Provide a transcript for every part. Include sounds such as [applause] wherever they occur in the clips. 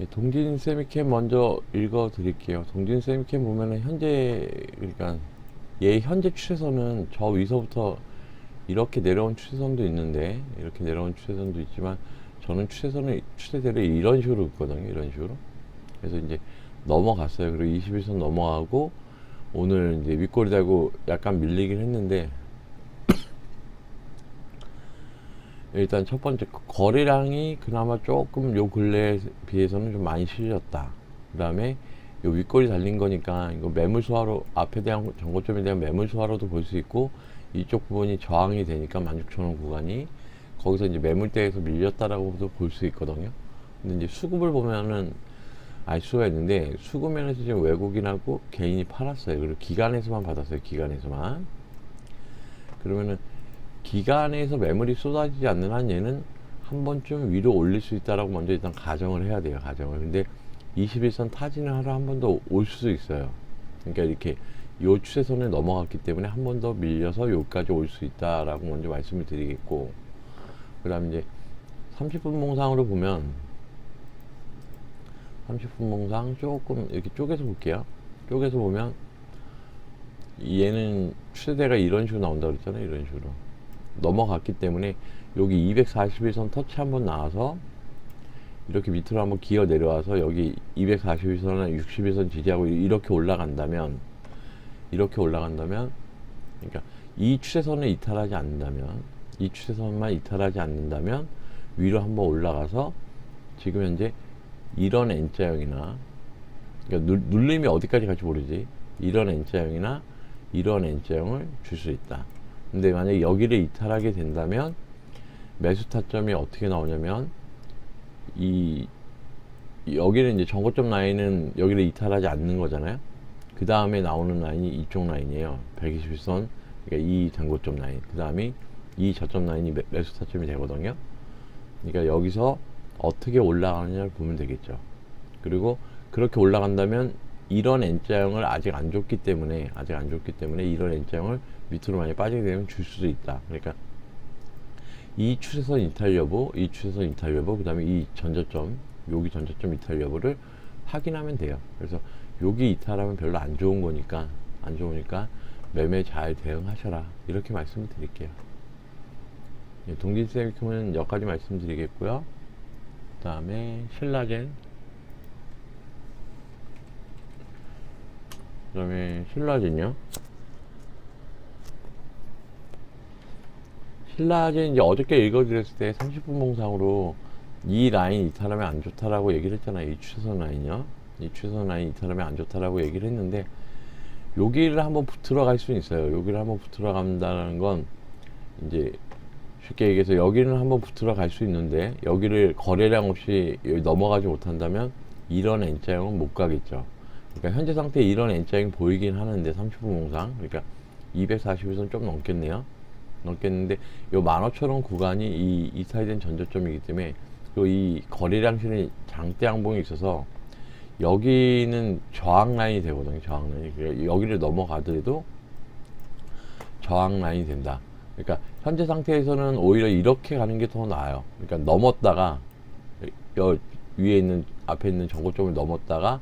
예, 동진 세미캠 먼저 읽어 드릴게요. 동진 세미캠 보면은 현재 그러니까 얘 현재 추세선은 저 위서부터 이렇게 내려온 추세선도 있는데 이렇게 내려온 추세선도 있지만 저는 추세선을 추세대로 이런 식으로 긋거든요. 이런 식으로. 그래서 이제 넘어갔어요. 그리고 21선 넘어가고 오늘 이제 윗꼬리 달고 약간 밀리긴 했는데 일단 첫 번째 거래량이 그나마 조금 요 근래에 비해서는 좀 많이 실렸다. 그 다음에 요 윗꼬리 달린 거니까 이거 매물 수화로 앞에 대한 정고점에 대한 매물 수화로도 볼 수 있고 이쪽 부분이 저항이 되니까 16,000원 구간이 거기서 이제 매물대에서 밀렸다라고도 볼 수 있거든요. 근데 이제 수급을 보면은 알 수가 있는데 수급 면에서 지금 외국인하고 개인이 팔았어요. 그리고 기간에서만 받았어요. 기간에서만. 그러면은 기간에서 매물이 쏟아지지 않는 한 얘는 한 번쯤 위로 올릴 수 있다라고 먼저 일단 가정을 해야 돼요. 가정을. 근데 21선 타진을 하러 한 번 더 올 수도 있어요. 그러니까 이렇게 요 추세선에 넘어갔기 때문에 한 번 더 밀려서 여기까지 올 수 있다라고 먼저 말씀을 드리겠고 그 다음 이제 30분 몽상으로 보면 30분 몽상 조금 이렇게 쪼개서 볼게요. 쪼개서 보면 얘는 추세대가 이런 식으로 나온다 그랬잖아요. 이런 식으로 넘어갔기 때문에 여기 241선 터치 한번 나와서 이렇게 밑으로 한번 기어 내려와서 여기 241선이나 61선 지지하고 이렇게 올라간다면 이렇게 올라간다면 그러니까 이 추세선을 이탈하지 않는다면 이 추세선만 이탈하지 않는다면 위로 한번 올라가서 지금 현재 이런 N자형이나 그러니까 눌, 눌림이 어디까지 갈지 모르지. 이런 N자형이나 이런 N자형을 줄 수 있다 근데 만약에 여기를 이탈하게 된다면 매수 타점이 어떻게 나오냐면 이 여기는 이제 정고점 라인은 여기를 이탈하지 않는 거잖아요. 그 다음에 나오는 라인이 이쪽 라인이에요. 121선, 그러니까 이 전고점 라인. 그 다음이 이 저점 라인이 매- 매수 타점이 되거든요. 그러니까 여기서 어떻게 올라가느냐를 보면 되겠죠. 그리고 그렇게 올라간다면 이런 N자형을 아직 안 줬기 때문에 아직 안 줬기 때문에 이런 N자형을 밑으로 많이 빠지게 되면 줄 수도 있다. 그러니까 이 추세선 이탈 여부, 이 추세선 이탈 여부, 그 다음에 이 전저점, 여기 전저점 이탈 여부를 확인하면 돼요. 그래서 여기 이탈하면 별로 안 좋은 거니까, 안 좋으니까 매매 잘 대응하셔라. 이렇게 말씀을 드릴게요. 예, 동진세미컴은 여기까지 말씀드리겠고요. 그 다음에 신라젠. 그 다음에 신라젠요. 신라젠 이제 어저께 읽어드렸을 때 30분 봉상으로 이 라인 이탈하면 안 좋다라고 얘기를 했잖아요. 이 추세선 라인이요. 이 추세선 라인 이탈하면 안 좋다라고 얘기를 했는데 여기를 한번 붙들어 갈 수는 있어요. 여기를 한번 붙들어 간다는 건 이제 쉽게 얘기해서 여기는 한번 붙들어 갈수 있는데 여기를 거래량 없이 넘어가지 못한다면 이런 N자형은 못 가겠죠. 그러니까 현재 상태에 이런 N자형이 보이긴 하는데 30분 봉상 그러니까 241선 좀 넘겠네요. 넘겠는데 요 15,000원 구간이 이 이탈된 전저점이기 때문에 요이 거래량 실은 장대 양봉이 있어서 여기는 저항 라인이 되거든요. 저항 라인이 그러니까 여기를 넘어가더라도 저항 라인이 된다. 그러니까 현재 상태에서는 오히려 이렇게 가는 게 더 나아요. 그러니까 넘었다가 여 위에 있는 앞에 있는 정고점을 넘었다가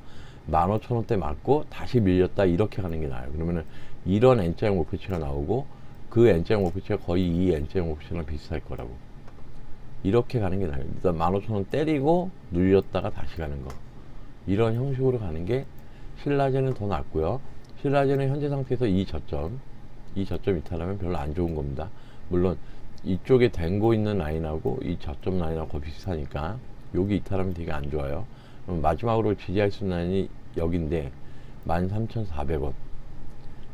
15,000원대 맞고 다시 밀렸다 이렇게 가는 게 나아요. 그러면은 이런 N자형 목표치가 나오고 그 N자형 목표치가 거의 이 N자형 목표치랑 비슷할 거라고. 이렇게 가는 게 나아요. 일단 15,000원 때리고 눌렸다가 다시 가는 거. 이런 형식으로 가는 게 신라젠은 더 낫고요. 신라젠은 현재 상태에서 이 저점, 이 저점 이탈하면 별로 안 좋은 겁니다. 물론 이쪽에 댕고 있는 라인하고 이 저점 라인하고 비슷하니까 여기 이탈하면 되게 안 좋아요. 그럼 마지막으로 지지할 수 라인이 여기인데 13,400원.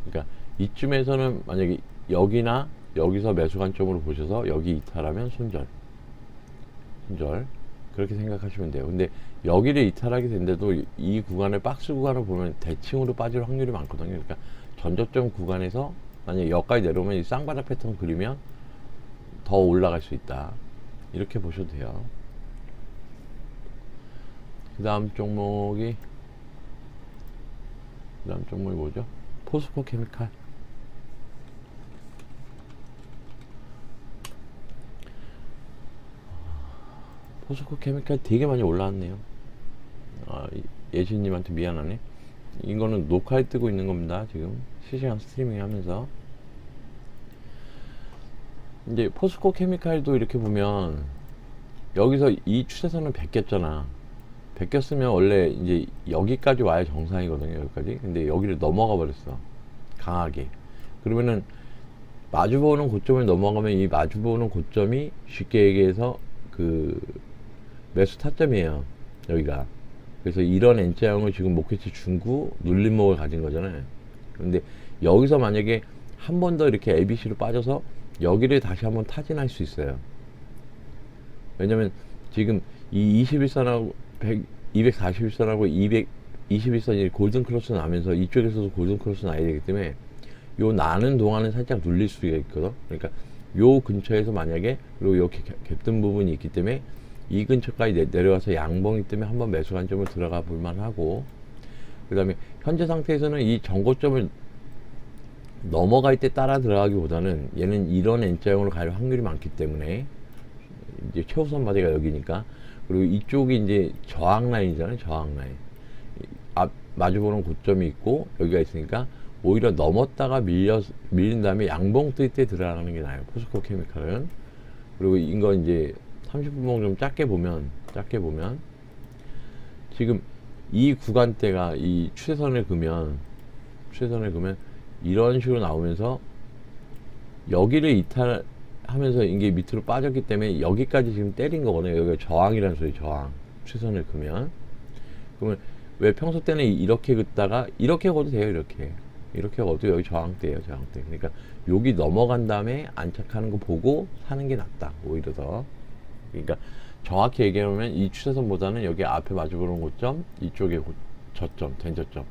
그러니까 이쯤에서는 만약에 여기나 여기서 매수 관점으로 보셔서 여기 이탈하면 손절. 손절. 그렇게 생각하시면 돼요. 근데 여기를 이탈하게 된데도 이- 이 구간을 박스 구간을 보면 대칭으로 빠질 확률이 많거든요. 그러니까 전저점 구간에서 만약에 여기까지 내려오면 이 쌍바닥 패턴 그리면 더 올라갈 수 있다. 이렇게 보셔도 돼요. 그 다음 종목이 그 다음 종목이 뭐죠? 포스코 케미칼 포스코 케미칼 되게 많이 올라왔네요 아, 이- 예진님한테 미안하네. 이거는 녹화에 뜨고 있는 겁니다. 지금 실시간 스트리밍 하면서. 이제 포스코 케미칼도 이렇게 보면 여기서 이 추세선을 베꼈잖아. 베꼈으면 원래 이제 여기까지 와야 정상이거든요. 여기까지. 근데 여기를 넘어가 버렸어. 강하게. 그러면은 마주보는 고점을 넘어가면 이 마주보는 고점이 쉽게 얘기해서 그 매수 타점이에요. 여기가. 그래서 이런 N자형을 지금 목표치 중구 눌림목을 가진 거잖아요. 근데 여기서 만약에 한 번 더 이렇게 ABC로 빠져서 여기를 다시 한번 타진할 수 있어요. 왜냐면 지금 이 21선하고 100, 241선하고 221선이 골든 크로스 나면서 이쪽에서도 골든 크로스 나야 되기 때문에 요 나는 동안은 살짝 눌릴 수가 있거든. 그러니까 요 근처에서 만약에 그리고 이렇게 갭든 부분이 있기 때문에 이 근처까지 내, 내려와서 양봉이 뜨면 한번 매수 관점을 들어가 볼 만 하고 그 다음에 현재 상태에서는 이 정고점을 넘어갈 때 따라 들어가기보다는 얘는 이런 N자형으로 갈 확률이 많기 때문에 이제 최우선 마디가 여기니까 그리고 이쪽이 이제 저항 라인이잖아요 저항 라인. 앞 마주보는 고점이 있고 여기가 있으니까 오히려 넘었다가 밀려 밀린 다음에 양봉 뜰 때 들어가는 게 나아요 포스코 케미칼은. 그리고 이거 이제 30분봉 좀 작게 보면 작게 보면 지금 이 구간대가 이 추세선을 그면 추세선을 그면 이런 식으로 나오면서 여기를 이탈 하면서 이게 밑으로 빠졌기 때문에 여기까지 지금 때린 거거든요. 여기가 저항이라는 소리 저항. 추선을 그면 그러면 왜 평소 때는 이렇게 긋다가 이렇게 걷도 돼요. 이렇게 이렇게 걷도 여기 저항대예요. 저항대. 그러니까 여기 넘어간 다음에 안착하는 거 보고 사는 게 낫다. 오히려 더. 그러니까 정확히 얘기하면 이 추세선보다는 여기 앞에 마주보는 고점, 이쪽에 고, 저점, 된저점,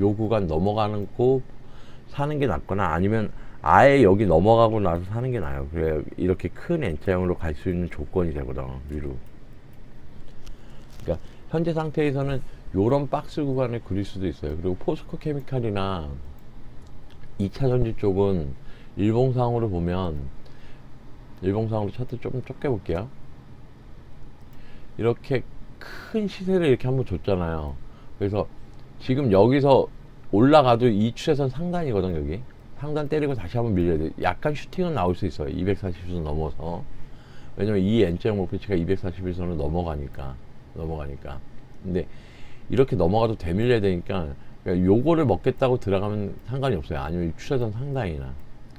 요 구간 넘어가는 거 사는 게 낫거나 아니면 아예 여기 넘어가고 나서 사는 게 나아요. 그래야 이렇게 큰 N자형으로 갈 수 있는 조건이 되거든 위로. 그러니까 현재 상태에서는 요런 박스 구간을 그릴 수도 있어요. 그리고 포스코 케미칼이나 2차 전지 쪽은 일봉상으로 보면 일봉상으로 차트 좀 좁게 볼게요. 이렇게 큰 시세를 이렇게 한번 줬잖아요. 그래서 지금 여기서 올라가도 이 추세선 상단이거든 여기 상단 때리고 다시 한번 밀려야 돼. 약간 슈팅은 나올 수 있어요. 240선 넘어서. 왜냐면 이 N자형 목표치가 241선을 넘어가니까 넘어가니까. 근데 이렇게 넘어가도 되밀려야 되니까 그러니까 요거를 먹겠다고 들어가면 상관이 없어요. 아니면 이 추세선 상단이나.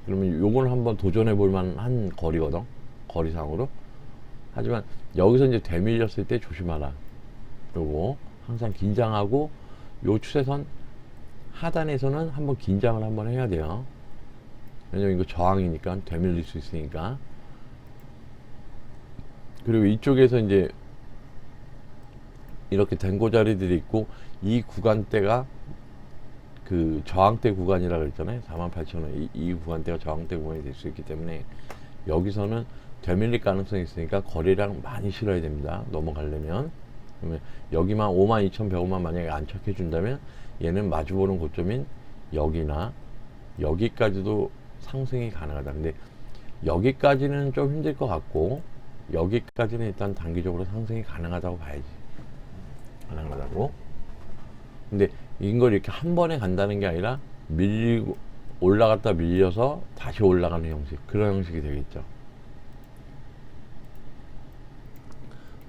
그러면 요거를 한번 도전해 볼 만한 거리거든? 거리상으로. 하지만 여기서 이제 되밀렸을 때 조심하라. 요거 항상 긴장하고 요 추세선 하단에서는 한번 긴장을 한번 해야 돼요. 왜냐면 이거 저항이니까 되밀릴 수 있으니까. 그리고 이쪽에서 이제 이렇게 된고 자리들이 있고 이 구간대가 그 저항대 구간이라고 그랬잖아요. 48,000원. 이, 이 구간대가 저항대 구간이 될 수 있기 때문에 여기서는 되밀릴 가능성이 있으니까 거래량 많이 실어야 됩니다. 넘어가려면. 그러면 여기만 52,105만 만약에 안착해 준다면 얘는 마주보는 고점인 여기나 여기까지도 상승이 가능하다. 근데 여기까지는 좀 힘들 것 같고 여기까지는 일단 단기적으로 상승이 가능하다고 봐야지. 가능하다고. 근데 이걸 이렇게 한 번에 간다는 게 아니라 밀리고 올라갔다 밀려서 다시 올라가는 형식 그런 형식이 되겠죠.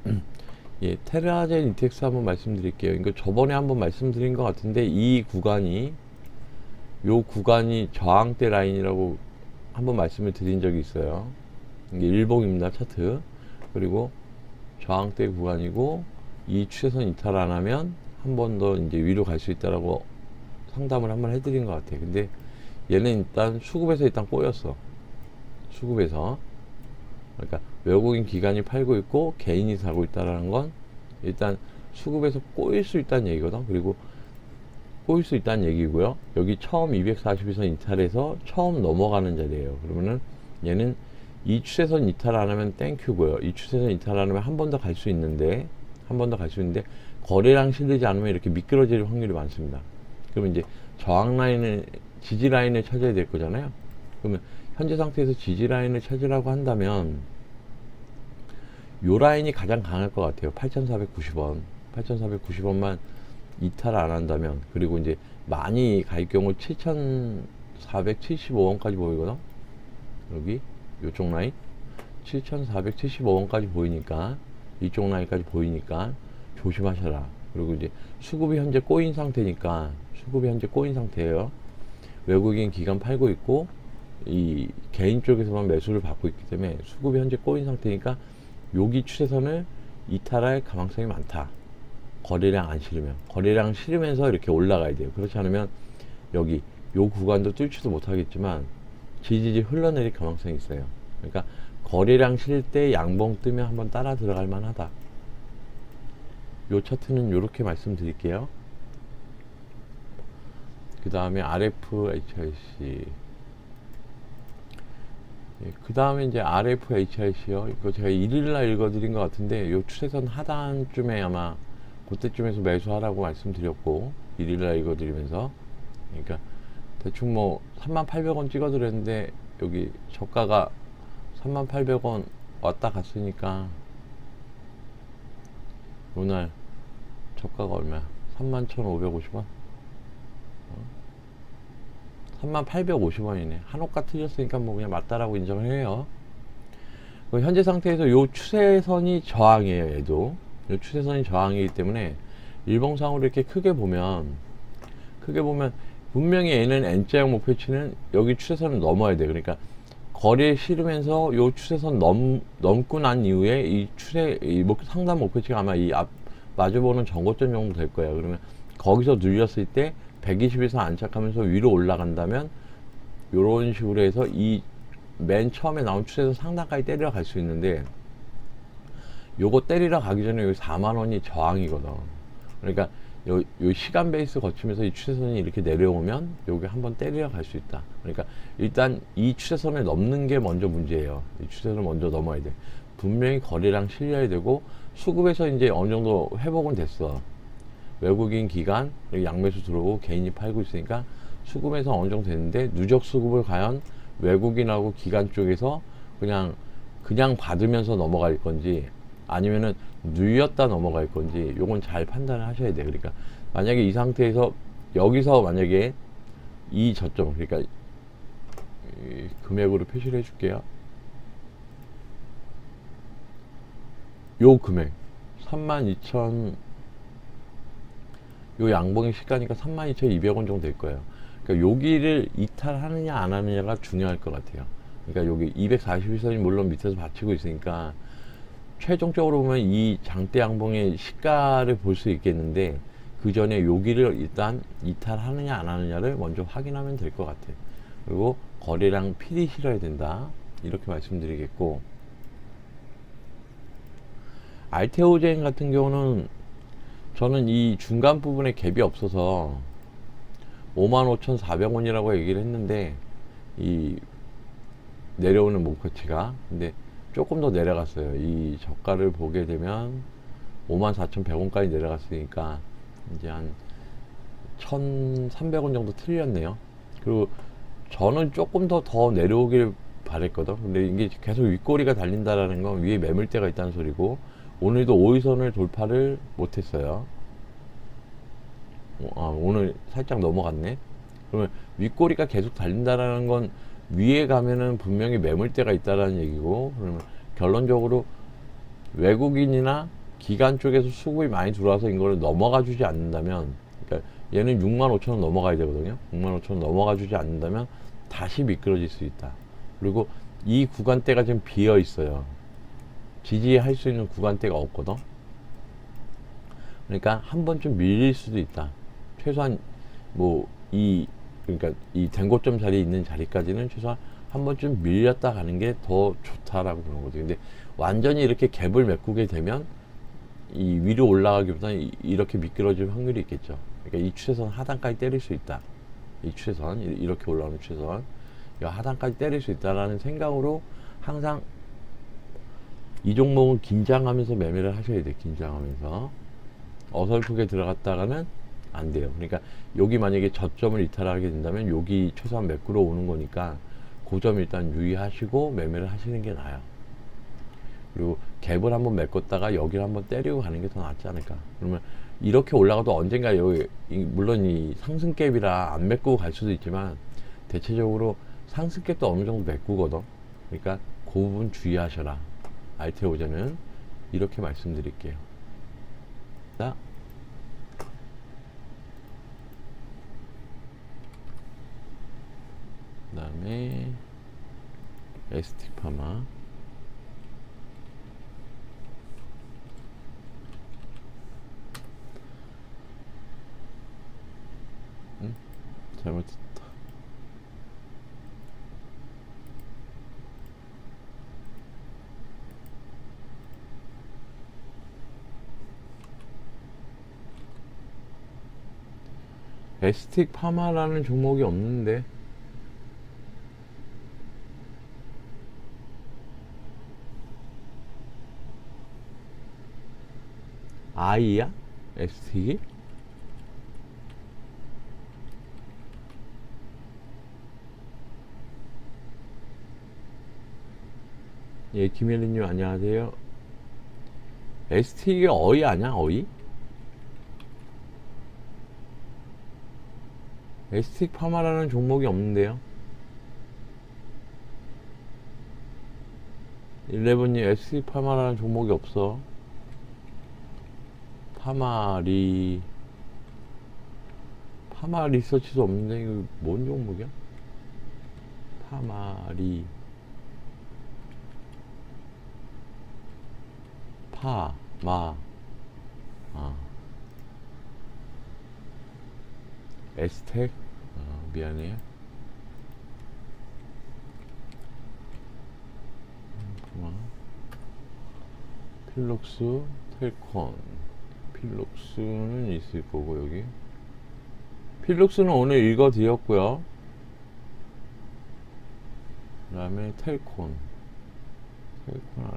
[clears throat] 예, 테라젠 이텍스 한번 말씀드릴게요. 이거 저번에 한번 말씀드린 것 같은데 이 구간이 요 구간이 저항대 라인이라고 한번 말씀을 드린 적이 있어요. 이게 일봉입니다 차트. 그리고 저항대 구간이고 이 추세선 이탈 안 하면 한 번 더 이제 위로 갈 수 있다라고 상담을 한번 해드린 것 같아요. 근데 얘는 일단 수급에서 일단 꼬였어. 수급에서. 그러니까 외국인 기관이 팔고 있고 개인이 사고 있다라는 건 일단 수급에서 꼬일 수 있다는 얘기거든. 그리고 꼬일 수 있다는 얘기고요. 여기 처음 242선 이탈해서 처음 넘어가는 자리예요. 그러면은 얘는 이 추세선 이탈 안 하면 땡큐고요. 이 추세선 이탈 안 하면 한 번 더 갈 수 있는데 한 번 더 갈 수 있는데 거래량 실리지 않으면 이렇게 미끄러질 확률이 많습니다. 그러면 이제 저항 라인을 지지 라인을 찾아야 될 거잖아요. 그러면 현재 상태에서 지지 라인을 찾으라고 한다면 요 라인이 가장 강할 것 같아요. 8,490원. 8,490원만 이탈 안 한다면 그리고 이제 많이 갈 경우 7,475원까지 보이거든. 여기 요쪽 라인 7,475원까지 보이니까 이쪽 라인까지 보이니까 조심하셔라. 그리고 이제 수급이 현재 꼬인 상태니까 수급이 현재 꼬인 상태예요. 외국인 기관 팔고 있고 이 개인 쪽에서만 매수를 받고 있기 때문에 수급이 현재 꼬인 상태니까 여기 추세선을 이탈할 가능성이 많다. 거래량 안 실으면 거래량 실으면서 이렇게 올라가야 돼요. 그렇지 않으면 여기 요 구간도 뚫지도 못하겠지만 지지지 흘러내릴 가능성이 있어요. 그러니까 거래량 실 때 양봉 뜨면 한번 따라 들어갈 만하다. 요 차트는 이렇게 말씀드릴게요. 그 다음에 RFHIC 예, 그 다음에 이제 RFHIC요. 이거 제가 1일날 읽어드린 것 같은데 요 추세선 하단쯤에 아마 그때쯤에서 매수하라고 말씀드렸고 1일날 읽어드리면서 그러니까 대충 뭐 3800원 찍어드렸는데 여기 저가가 3800원 왔다 갔으니까 오늘 저가가 얼마야? 31,550원? 3850원이네. 한옥가 틀렸으니까 뭐 그냥 맞다라고 인정을 해요. 그 현재 상태에서 요 추세선이 저항이에요, 얘도. 요 추세선이 저항이기 때문에 일봉상으로 이렇게 크게 보면 크게 보면 분명히 얘는 N자형 목표치는 여기 추세선을 넘어야 돼. 그러니까 거리에 실으면서 요 추세선 넘, 넘고 난 이후에 이 추세 이 목, 상단 목표치가 아마 이 앞 마주보는 전고점 정도 될 거예요. 그러면 거기서 눌렸을 때 120에서 안착하면서 위로 올라간다면 요런 식으로 해서 이 맨 처음에 나온 추세선 상단까지 때리러 갈 수 있는데 요거 때리러 가기 전에 여기 4만 원이 저항이거든. 그러니까 요, 요 시간 베이스 거치면서 이 추세선이 이렇게 내려오면 여기 한번 때리러 갈 수 있다. 그러니까 일단 이 추세선을 넘는 게 먼저 문제예요. 이 추세선을 먼저 넘어야 돼. 분명히 거래량 실려야 되고 수급에서 이제 어느 정도 회복은 됐어. 외국인 기관 양매수 들어오고 개인이 팔고 있으니까 수급에서 어느 정도 됐는데 누적 수급을 과연 외국인하고 기관 쪽에서 그냥 그냥 받으면서 넘어갈 건지 아니면은 누였다 넘어갈 건지 요건 잘 판단을 하셔야 돼요. 그러니까 만약에 이 상태에서 여기서 만약에 이 저점 그러니까 이 금액으로 표시를 해줄게요. 요 금액 32,000 요 양봉의 시가니까 32,200원 정도 될 거예요. 그러니까 여기를 이탈하느냐 안 하느냐가 중요할 것 같아요. 그러니까 여기 241선이 물론 밑에서 받치고 있으니까 최종적으로 보면 이 장대 양봉의 시가를 볼 수 있겠는데 그 전에 여기를 일단 이탈하느냐 안 하느냐를 먼저 확인하면 될 것 같아요. 그리고 거래량 필히 실어야 된다. 이렇게 말씀드리겠고 알테오젠 같은 경우는 저는 이 중간 부분에 갭이 없어서 55,400원이라고 얘기를 했는데 이 내려오는 목표치가 근데 조금 더 내려갔어요. 이 저가를 보게 되면 54,100원까지 내려갔으니까 이제 한 1,300원 정도 틀렸네요. 그리고 저는 조금 더더 내려오길 바랬거든. 근데 이게 계속 윗꼬리가 달린다라는 건 위에 매물대가 있다는 소리고 오늘도 5위선을 돌파를 못했어요. 어, 아, 오늘 살짝 넘어갔네. 그러면 윗꼬리가 계속 달린다라는 건 위에 가면은 분명히 매물대가 있다라는 얘기고 그러면 결론적으로 외국인이나 기관 쪽에서 수급이 많이 들어와서 이거를 넘어가 주지 않는다면 그러니까 얘는 6만 5천 원 넘어가야 되거든요. 6만 5천 원 넘어가 주지 않는다면 다시 미끄러질 수 있다. 그리고 이 구간대가 지금 비어 있어요. 지지할 수 있는 구간대가 없거든. 그러니까 한 번쯤 밀릴 수도 있다. 최소한 뭐 이 그러니까 이 된고점 자리에 있는 자리까지는 최소한 한 번쯤 밀렸다 가는 게 더 좋다라고 그런 거죠. 근데 완전히 이렇게 갭을 메꾸게 되면 이 위로 올라가기보다는 이- 이렇게 미끄러질 확률이 있겠죠. 그러니까 이 추세선 하단까지 때릴 수 있다. 이 추세선 이- 이렇게 올라오는 추세선 이 하단까지 때릴 수 있다라는 생각으로 항상 이 종목은 긴장하면서 매매를 하셔야 돼요. 긴장하면서 어설프게 들어갔다가는 안 돼요. 그러니까 여기 만약에 저점을 이탈하게 된다면 여기 최소한 매꾸러 오는 거니까 그점 일단 유의하시고 매매를 하시는 게 나아요. 그리고 갭을 한번 메꿨다가 여기를 한번 때리고 가는 게 더 낫지 않을까. 그러면 이렇게 올라가도 언젠가 여기 이- 물론 이 상승갭이라 안 메꾸고 갈 수도 있지만 대체적으로 상승갭도 어느 정도 메꾸거든. 그러니까 그 부분 주의하셔라. 알테오제는 이렇게 말씀드릴게요. 자. 그 다음에 에스틱 파마 응? 잘못 에스틱 파마라는 종목이 없는데 아이야? 에스틱이? 예, 김혜린님 안녕하세요. 에스틱이 어이 아냐? 어이? 에스틱 파마라는 종목이 없는데요. 11님 에스틱 파마라는 종목이 없어. 파마리 파마 리서치도 없는데 이거 뭔 종목이야? 파마리 파마 아 에스텍 아, 미안해. 음, 파마 필록스 텔콘. 필록스는 있을 거고 여기. 필록스는 오늘 읽어드렸고요. 그 다음에 텔콘. 텔콘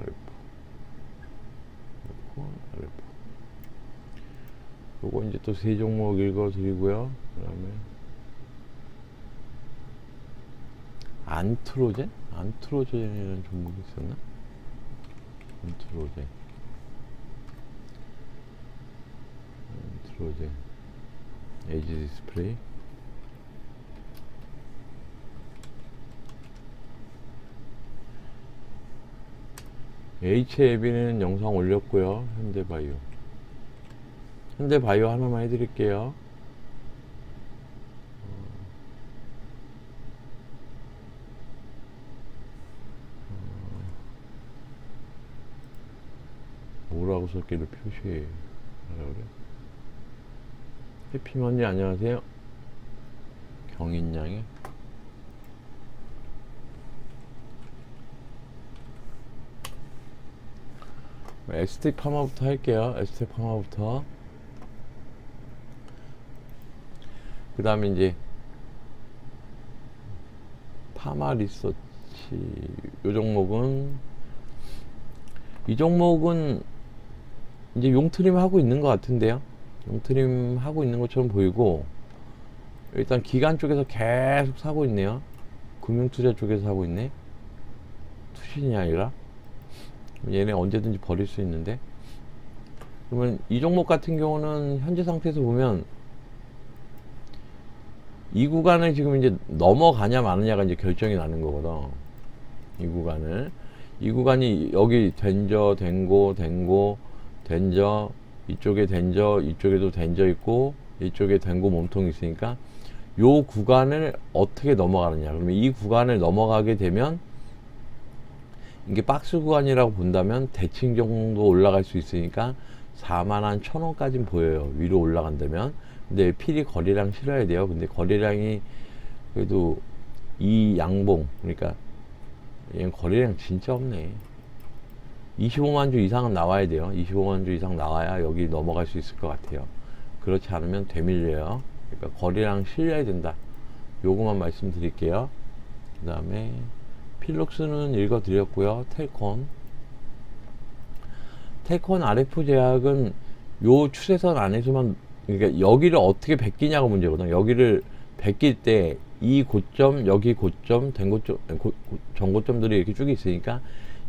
텔콘 RF 요거 이제 또 세 종목 읽어드리고요. 그 다음에 안트로젠? 안트로젠이라는 종목이 있었나? 안트로젠. 안트로젠. 에이지 디스플레이. HAB는 영상 올렸고요. 현대바이오 현대바이오 하나만 해드릴게요. 뭐라고 썼길래 표시해. 그래? 해피먼니 안녕하세요. 경인양이 에스텍 파마부터 할게요. 에스텍 파마부터 그 다음에 이제 파마 리서치 요 종목은 이 종목은 이제 용트림 하고 있는 것 같은데요. 용트림 하고 있는 것처럼 보이고 일단 기관 쪽에서 계속 사고 있네요. 금융투자 쪽에서 사고 있네. 투신이 아니라. 얘네 언제든지 버릴 수 있는데. 그러면 이 종목 같은 경우는 현재 상태에서 보면 이 구간을 지금 이제 넘어가냐 마느냐가 이제 결정이 나는 거거든. 이 구간을. 이 구간이 여기 된저 된고 된고 된저 이쪽에 된저 이쪽에도 된저 있고 이쪽에 된고 몸통이 있으니까 요 구간을 어떻게 넘어가느냐. 그러면 이 구간을 넘어가게 되면 이게 박스 구간이라고 본다면 대칭 정도 올라갈 수 있으니까 4만 한 천원까진 보여요. 위로 올라간다면 근데 필히 거리량 실어야 돼요. 근데 거리량이 그래도 이 양봉 그러니까 얘는 거리량 진짜 없네. 25만 주 이상은 나와야 돼요. 25만 주 이상 나와야 여기 넘어갈 수 있을 것 같아요. 그렇지 않으면 되밀려요. 그러니까 거리량 실려야 된다. 요거만 말씀드릴게요. 그 다음에 필록스는 읽어드렸고요. 텔콘 텔콘 RF 제약은 요 추세선 안에서만 그러니까 여기를 어떻게 베끼냐가 문제거든 여기를 베낄 때 이 고점 여기 고점 된 고점 고, 고, 전고점들이 이렇게 쭉 있으니까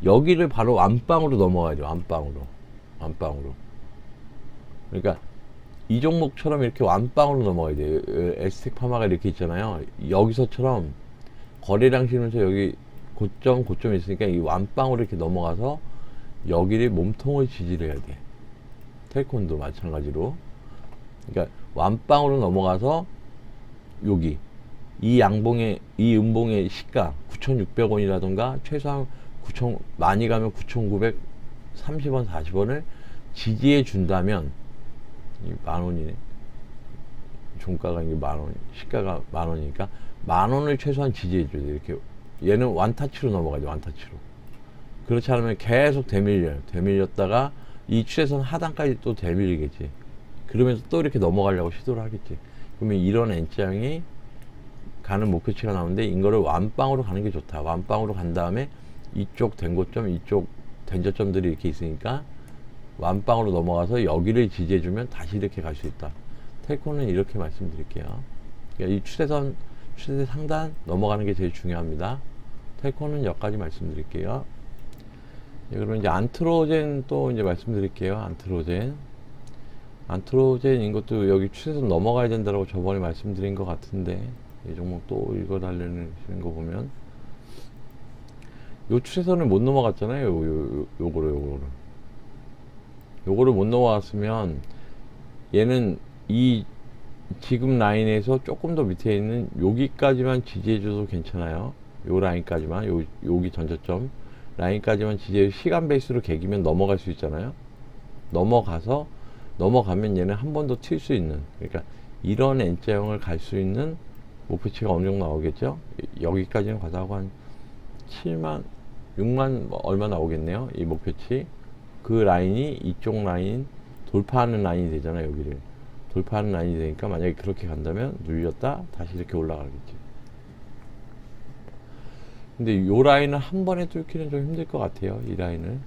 여기를 바로 완빵으로 넘어가야 돼요. 완빵으로. 완빵으로. 그러니까 이 종목처럼 이렇게 완빵으로 넘어가야 돼요. 에스텍 파마가 이렇게 있잖아요. 여기서처럼 거래량 실면서 여기 고점 고점이 있으니까 이 완빵으로 이렇게 넘어가서 여기를 몸통을 지지를 해야 돼. 텔콘도 마찬가지로. 그러니까 완빵으로 넘어가서 여기 이 양봉의 이 음봉의 시가 9,600원이라던가 최소한 9,000 많이 가면 9,930원 40원을 지지해 준다면 이만 원이네. 종가가 이게 만 원, 시가가 만 원이니까 만 원을 최소한 지지해 줘야 돼. 이렇게 얘는 완타치로 넘어가죠. 완타치로. 그렇지 않으면 계속 되밀려요. 되밀렸다가 이 추세선 하단까지 또 되밀리겠지. 그러면서 또 이렇게 넘어가려고 시도를 하겠지. 그러면 이런 N장이 가는 목표치가 나오는데 이거를 완빵으로 가는 게 좋다. 완빵으로 간 다음에 이쪽 된고점, 이쪽 된저점들이 이렇게 있으니까 완빵으로 넘어가서 여기를 지지해주면 다시 이렇게 갈 수 있다. 테이코는 이렇게 말씀드릴게요. 그러니까 이 추세선, 추세 상단 넘어가는 게 제일 중요합니다. 테이코는 여기까지 말씀드릴게요. 예, 그러면 이제 안트로젠 또 이제 말씀드릴게요. 안트로젠. 안트로젠 이것도 여기 추세선 넘어가야 된다고 저번에 말씀드린 것 같은데 이 종목 또 읽어달라는 거 보면 요 추세선을 못 넘어갔잖아요. 요, 요, 요, 요거를 요거를 요거를 못 넘어갔으면 얘는 이 지금 라인에서 조금 더 밑에 있는 여기까지만 지지해줘도 괜찮아요. 요 라인까지만 요 여기 전저점 라인까지만 지지해 시간 베이스로 개기면 넘어갈 수 있잖아요. 넘어가서 넘어가면 얘는 한 번 더 튈 수 있는 그러니까 이런 N자형을 갈 수 있는 목표치가 어느 정도 나오겠죠? 여기까지는 가다고 한 7만 6만 뭐 얼마 나오겠네요. 이 목표치 그 라인이 이쪽 라인 돌파하는 라인이 되잖아요. 여기를 돌파하는 라인이 되니까 만약에 그렇게 간다면 눌렸다 다시 이렇게 올라가겠지. 근데 요 라인을 한 번에 뚫기는 좀 힘들 것 같아요. 이 라인을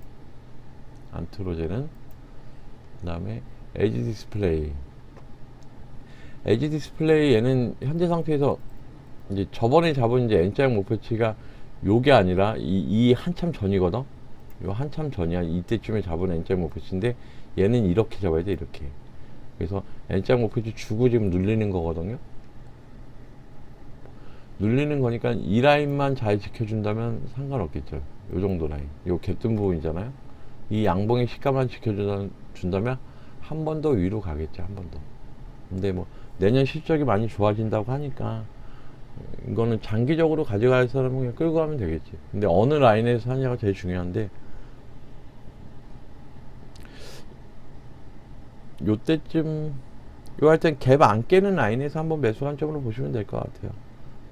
안트로제는 그 다음에 에지 디스플레이 에지 디스플레이 얘는 현재 상태에서 이제 저번에 잡은 이제 N자형 목표치가 요게 아니라 이, 이 한참 전이거든? 요 한참 전이야. 이때쯤에 잡은 N자형 목표치인데 얘는 이렇게 잡아야 돼 이렇게. 그래서 N자형 목표치 주고 지금 눌리는 거거든요? 눌리는 거니까 이 라인만 잘 지켜준다면 상관없겠죠. 요 정도 라인. 요 갭 뜬 부분이잖아요? 이 양봉의 시가만 지켜준다면 한 번 더 위로 가겠죠 한 번 더. 근데 뭐 내년 실적이 많이 좋아진다고 하니까 이거는 장기적으로 가져갈 사람은 그냥 끌고 가면 되겠지. 근데 어느 라인에서 하냐가 제일 중요한데 요때쯤 요할땐갭안 깨는 라인에서 한번 매수 관점으로 보시면 될 것 같아요.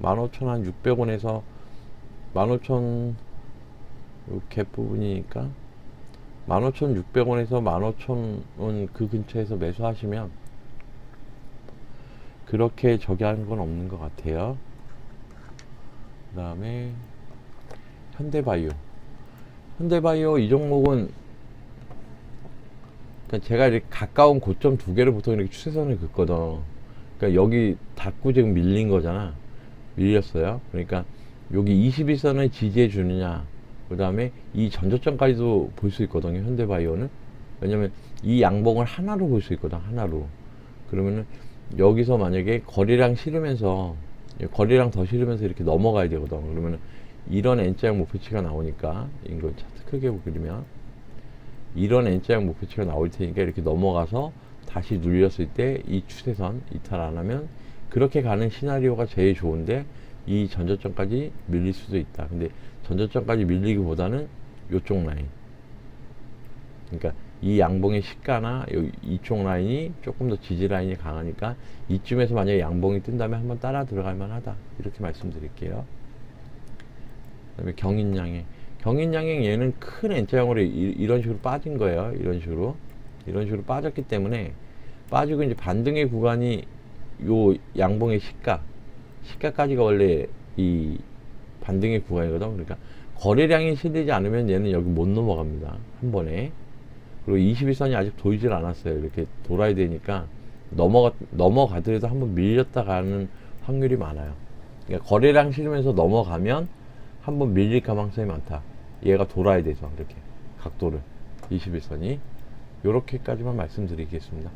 15,600원에서 15,000갭 부분이니까 15,600원에서 15,000원 그 근처에서 매수하시면 그렇게 저기 하는 건 없는 것 같아요. 그 다음에 현대바이오. 현대바이오 이 종목은 그러니까 제가 이렇게 가까운 고점 두 개를 보통 이렇게 추세선을 긋거든. 그러니까 여기 닫고 지금 밀린 거잖아. 밀렸어요. 그러니까 여기 21선을 지지해 주느냐. 그 다음에 이 전저점까지도 볼 수 있거든요. 현대바이오는. 왜냐면 이 양봉을 하나로 볼 수 있거든. 하나로. 그러면은 여기서 만약에 거리랑 실으면서 거리랑 더 실으면서 이렇게 넘어가야 되거든. 그러면은 이런 N자형 목표치가 나오니까 이거 차트 크게 그리면 이런 N자형 목표치가 나올 테니까 이렇게 넘어가서 다시 눌렸을 때 이 추세선 이탈 안 하면 그렇게 가는 시나리오가 제일 좋은데 이 전저점까지 밀릴 수도 있다. 근데 전저점까지 밀리기보다는 요쪽 라인. 그러니까 이 양봉의 시가나 요- 이쪽 라인이 조금 더 지지 라인이 강하니까 이쯤에서 만약에 양봉이 뜬다면 한번 따라 들어갈 만하다. 이렇게 말씀드릴게요. 그다음에 경인양행. 경인양행 얘는 큰 N자형으로 이, 이런 식으로 빠진 거예요. 이런 식으로. 이런 식으로 빠졌기 때문에 빠지고 이제 반등의 구간이 요 양봉의 시가 시가까지가 원래 이 반등의 구간이거든. 그러니까 거래량이 실리지 않으면 얘는 여기 못 넘어갑니다. 한 번에. 그리고 21선이 아직 보이질 않았어요. 이렇게 돌아야 되니까 넘어가 넘어가더라도 한번 밀렸다 가는 확률이 많아요. 그러니까 거래량 실으면서 넘어가면 한번 밀릴 가능성이 많다. 얘가 돌아야 되죠. 이렇게 각도를 21선이 요렇게까지만 말씀드리겠습니다.